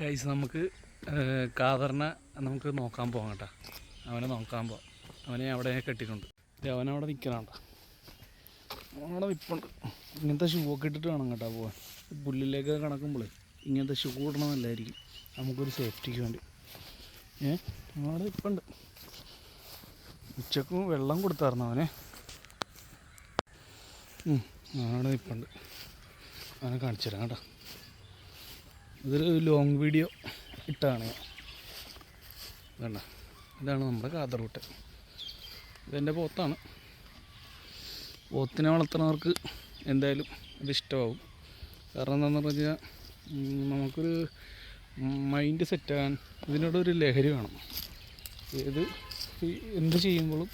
Guys നമുക്ക് കാതറിനെ നമുക്ക് നോക്കാൻ പോകാം കേട്ടോ. അവനെ നോക്കാൻ പോവാം. അവനെ അവിടെ കെട്ടിയിട്ടുണ്ട്. അവനവിടെ നിൽക്കണണ്ട അവിടെ നിൽപ്പുണ്ട് ഇങ്ങനത്തെ ഷൂ ഒക്കെ ഇട്ടിട്ട് വേണം കേട്ടോ പോവാൻ. പുല്ലിലേക്ക് കണക്കുമ്പോഴേ ഇങ്ങനത്തെ ഷൂ ഇടണമെന്നല്ലായിരിക്കും നമുക്കൊരു സേഫ്റ്റിക്ക് വേണ്ടി. ഏ അവിടെ നിൽപ്പുണ്ട് ഉച്ചക്കും വെള്ളം കൊടുത്തായിരുന്നു അവനെ. ഉം, അവനവിടെ നിൽപ്പുണ്ട് അവനെ കാണിച്ചു തരാം കേട്ടോ. ഇതൊരു ലോങ് വീഡിയോ ഇട്ടാണ്. വേണ്ട ഇതാണ് നമ്മുടെ കാതറൂട്ട് ഇതെന്റെ പോത്താണ്. പോത്തിനെ വളർത്തുന്നവർക്ക് എന്തായാലും ഇത് ഇഷ്ടമാവും. കാരണം എന്താണെന്ന് പറഞ്ഞു കഴിഞ്ഞാൽ നമുക്കൊരു മൈൻഡ് സെറ്റാകാൻ ഇതിനോടൊരു ലഹരി വേണം. ഏത് എന്ത് ചെയ്യുമ്പോഴും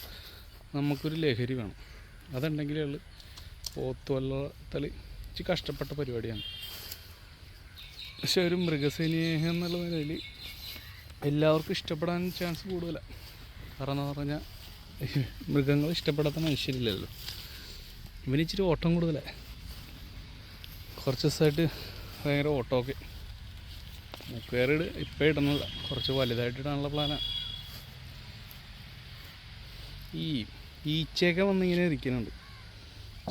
നമുക്കൊരു ലഹരി വേണം. അതുണ്ടെങ്കിലേ പോത്ത് പോത്ത് വളർത്തൽ ഇച്ചിരി കഷ്ടപ്പെട്ട പരിപാടിയാണ്. പക്ഷെ ഒരു മൃഗസ്നേഹം എന്നുള്ള നിലയിൽ എല്ലാവർക്കും ഇഷ്ടപ്പെടാൻ ചാൻസ് കൂടുതലാണ് കാരണം എന്ന് പറഞ്ഞാൽ മൃഗങ്ങൾ ഇഷ്ടപ്പെടാത്ത മനുഷ്യരില്ലല്ലോ. ഇവന് ഇച്ചിരി ഓട്ടം കൂടുതലാണ് കുറച്ച് ദിവസമായിട്ട് ഭയങ്കര ഓട്ടമൊക്കെ. മുക്കേറിട് ഇപ്പം ഇടുന്നില്ല കുറച്ച് വലുതായിട്ട് ഇടാനുള്ള പ്ലാനാണ് ഈ ഈച്ചയൊക്കെ വന്നിങ്ങനെ ഇരിക്കുന്നുണ്ട്.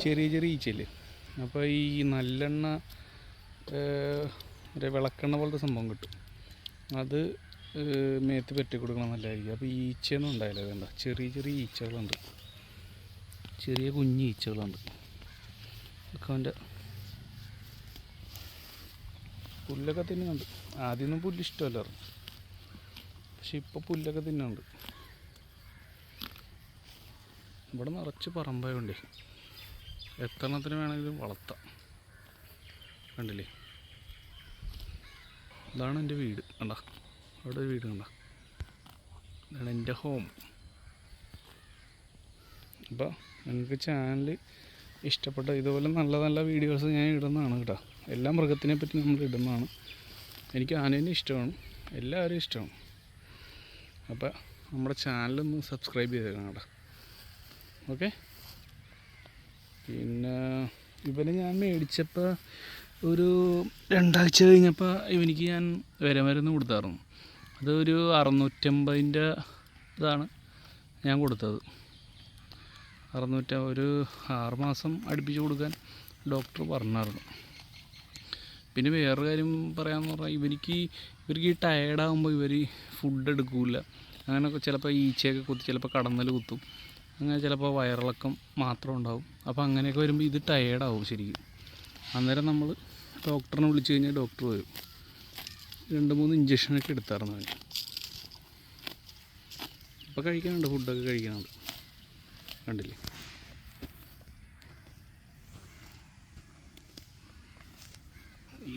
ചെറിയ ചെറിയ ഈച്ചയില്ലേ? അപ്പോൾ ഈ നല്ലെണ്ണ ഒരു വിളക്കെണ്ണ പോലത്തെ സംഭവം കിട്ടും. അത് മേത്ത് പെറ്റി കൊടുക്കണം നല്ലതായിരിക്കും. അപ്പോൾ ഈച്ചയൊന്നും ഉണ്ടായില്ല വേണ്ട ചെറിയ ചെറിയ ഈച്ചകളുണ്ട്. ചെറിയ കുഞ്ഞ് ഈച്ചകളുണ്ട്. ഒക്കെ അവന്റെ പുല്ലൊക്കെ തിന്നുന്നുണ്ട്. ആദ്യമൊന്നും പുല്ല് ഇഷ്ടമല്ലായിരുന്നു പക്ഷെ ഇപ്പോൾ പുല്ലൊക്കെ തിന്നുന്നുണ്ട്. ഇവിടെ നിറച്ച് പറമ്പായുണ്ട്. എത്രണ്ണത്തിന് വേണമെങ്കിലും വളർത്താം. കണ്ടില്ലേ? ഇതാണ് എന്റെ വീട്. കണ്ട? അവിടെ ഒരു വീട് കണ്ട? ഇതാണ് എന്റെ ഹോം അപ്പോൾ നിങ്ങൾക്ക് ചാനൽ ഇഷ്ടപ്പെട്ട ഇതുപോലെ നല്ല നല്ല വീഡിയോസ് ഞാൻ ഇടുന്നതാണ് കേട്ടോ. എല്ലാ മൃഗത്തിനെ പറ്റി നമ്മൾ ഇടുന്നതാണ്. എനിക്ക് ആനേനെ ഇഷ്ടമാണ്. എല്ലാവരും ഇഷ്ടമാണ്. അപ്പോൾ നമ്മുടെ ചാനലൊന്ന് സബ്സ്ക്രൈബ് ചെയ്തേക്കണം കേട്ടോ. ഓക്കെ പിന്നെ ഇവനെ ഞാൻ മേടിച്ചപ്പോൾ ഒരു രണ്ടാഴ്ച കഴിഞ്ഞപ്പോൾ ഇവനിക്ക് ഞാൻ വിരമരുന്ന് കൊടുത്തായിരുന്നു. അത് ഒരു അറുന്നൂറ്റമ്പതിന്റെ ഇതാണ് ഞാൻ കൊടുത്തത്. അറുന്നൂറ്റ ഒരു ആറ് മാസം അടുപ്പിച്ച് കൊടുക്കാൻ ഡോക്ടർ പറഞ്ഞായിരുന്നു. പിന്നെ വേറൊരു കാര്യം പറയാമെന്ന് പറഞ്ഞാൽ ഇവർക്ക് ഇവർക്ക് ഈ ടയേർഡാകുമ്പോൾ ഇവർ ഫുഡ് എടുക്കില്ല അങ്ങനെയൊക്കെ ചിലപ്പോൾ ഈച്ചയൊക്കെ കുത്തി ചിലപ്പോൾ കടന്നൽ കുത്തും. അങ്ങനെ ചിലപ്പോൾ വയറിളക്കം മാത്രം ഉണ്ടാവും. അപ്പോൾ അങ്ങനെയൊക്കെ വരുമ്പോൾ ഇത് ടയേർഡാവും ശരിക്കും. അന്നേരം നമ്മൾ ഡോക്ടറിനെ വിളിച്ചു കഴിഞ്ഞാൽ ഡോക്ടർ വരും. രണ്ട് മൂന്ന് ഇഞ്ചക്ഷനൊക്കെ എടുത്തായിരുന്നു അവന്. ഇപ്പോൾ കഴിക്കാനുണ്ട് ഫുഡൊക്കെ കഴിക്കാനുണ്ട്. കണ്ടില്ലേ?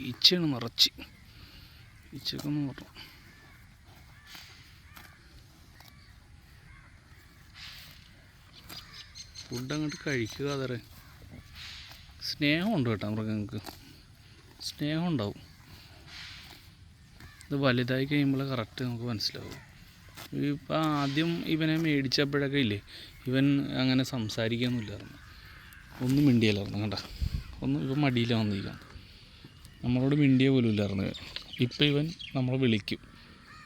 ഈച്ചയാണ് നിറച്ച് ഒന്ന് പറഞ്ഞു ഫുഡ് അങ്ങോട്ട് കഴിക്കുക അതറേ സ്നേഹമുണ്ട് കേട്ടോ മൃഗങ്ങൾക്ക്. സ്നേഹം ഉണ്ടാവും ഇത് വലുതായി കഴിയുമ്പോൾ കറക്റ്റ് നമുക്ക് മനസ്സിലാവും. ഇപ്പം ആദ്യം ഇവനെ മേടിച്ചപ്പോഴൊക്കെ ഇല്ലേ ഇവൻ അങ്ങനെ സംസാരിക്കാനൊന്നുമില്ലായിരുന്നു ഒന്നും മിണ്ടിയല്ലായിരുന്നു കണ്ട. ഒന്നും ഇപ്പം മടിയില്ല വന്നിരിക്കാം നമ്മളോട് മിണ്ടിയ പോലും ഇല്ലായിരുന്നു. ഇപ്പം ഇവൻ നമ്മളെ വിളിക്കും.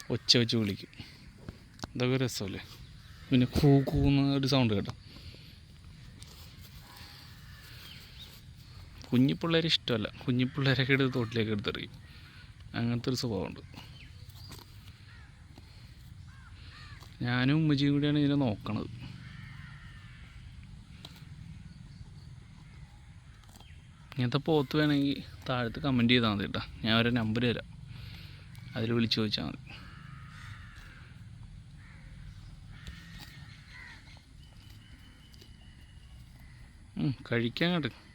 ഒച്ച വെച്ച് വിളിക്കും. ഇതൊക്കെ രസമല്ലേ? പിന്നെ കൂ കൂന്ന ഒരു സൗണ്ട് കേട്ടോ. കുഞ്ഞി പിള്ളേരെ ഇഷ്ടമല്ല. കുഞ്ഞി പിള്ളേരൊക്കെ എടുത്ത് തോട്ടിലേക്ക് എടുത്തെറിയും അങ്ങനത്തെ ഒരു സ്വഭാവമുണ്ട്. ഞാനും ഉമ്മച്ചിയും കൂടിയാണ് ഇതിനെ നോക്കണത്. ഇങ്ങനത്തെ പോത്ത് വേണമെങ്കിൽ താഴത്ത് കമന്റ് ചെയ്താൽ മതി കേട്ടോ. ഞാൻ ഒരു നമ്പർ തരാം. അതിൽ വിളിച്ച് ചോദിച്ചാൽ മതി. കഴിക്കാൻ കേട്ടോ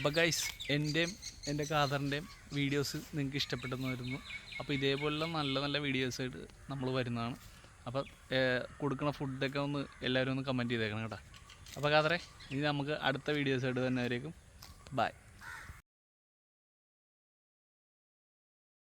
അപ്പോൾ ഗൈസ് എന്റെയും എന്റെ കാതറിന്റെയും വീഡിയോസ് നിങ്ങൾക്ക് ഇഷ്ടപ്പെട്ടെന്ന് വരുന്നു. അപ്പോൾ ഇതേപോലുള്ള നല്ല നല്ല വീഡിയോസ് ആയിട്ട് നമ്മൾ വരുന്നതാണ്. അപ്പോൾ കൊടുക്കുന്ന ഫുഡൊക്കെ ഒന്ന് എല്ലാവരും ഒന്ന് കമന്റ് ചെയ്തേക്കണം കേട്ടോ. അപ്പോൾ കാതറെ ഇനി നമുക്ക് അടുത്ത വീഡിയോസ് ആയിട്ട് തന്നെ വരേക്കും ബൈ